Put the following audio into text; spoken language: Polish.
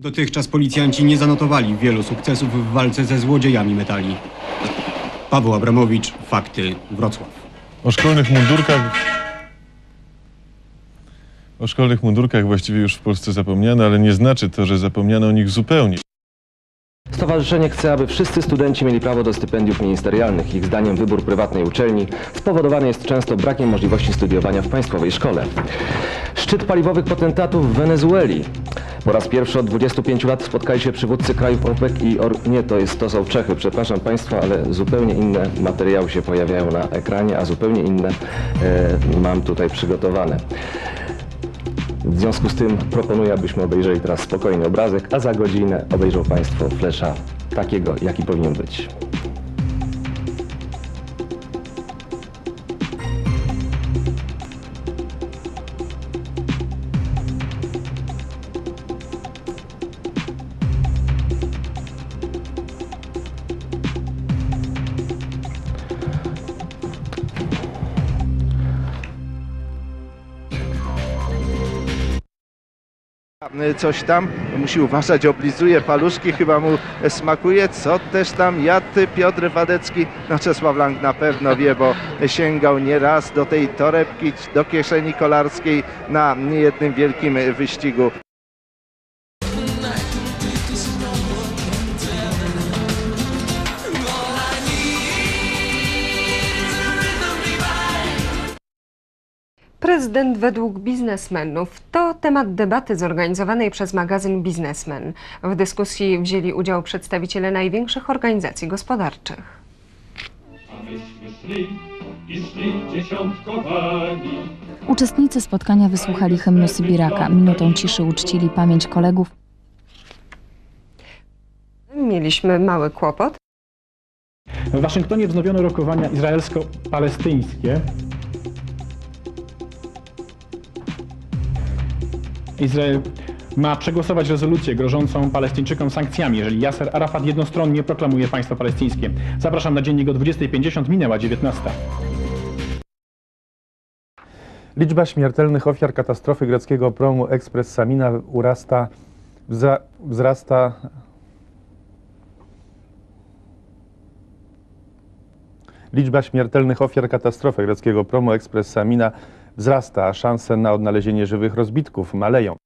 Dotychczas policjanci nie zanotowali wielu sukcesów w walce ze złodziejami metali. Paweł Abramowicz, Fakty, Wrocław. O szkolnych mundurkach. O szkolnych mundurkach właściwie już w Polsce zapomniano, ale nie znaczy to, że zapomniano o nich zupełnie. Stowarzyszenie chce, aby wszyscy studenci mieli prawo do stypendiów ministerialnych. Ich zdaniem wybór prywatnej uczelni spowodowany jest często brakiem możliwości studiowania w państwowej szkole. Szczyt paliwowych potentatów w Wenezueli. Po raz pierwszy od 25 lat spotkali się przywódcy krajów OPEC i Or... Nie, to, jest, to są Czechy, przepraszam Państwa, ale zupełnie inne materiały się pojawiają na ekranie, a zupełnie inne e, mam tutaj przygotowane. W związku z tym proponuję, abyśmy obejrzeli teraz spokojny obrazek, a za godzinę obejrzą Państwo flesza takiego, jaki powinien być. Coś tam, musi uważać, oblizuje paluszki, chyba mu smakuje, co też tam? Jadł Piotr Wadecki, no Czesław Lang na pewno wie, bo sięgał nieraz do tej torebki, do kieszeni kolarskiej na niejednym wielkim wyścigu. Prezydent według biznesmenów to temat debaty zorganizowanej przez magazyn Biznesmen. W dyskusji wzięli udział przedstawiciele największych organizacji gospodarczych. A myśmy szli i szli dziesiątkowani. Uczestnicy spotkania wysłuchali hymnu Sybiraka. Minutą ciszy uczcili pamięć kolegów. Mieliśmy mały kłopot. W Waszyngtonie wznowiono rokowania izraelsko-palestyńskie. Izrael ma przegłosować rezolucję grożącą Palestyńczykom sankcjami, jeżeli Yasser Arafat jednostronnie proklamuje państwo palestyńskie. Zapraszam na dziennik o 20.50, minęła 19. Liczba śmiertelnych ofiar katastrofy greckiego promu Express Samina urasta, wzra, wzrasta. Liczba śmiertelnych ofiar katastrofy greckiego promu Express Samina wzrasta, szanse na odnalezienie żywych rozbitków maleją.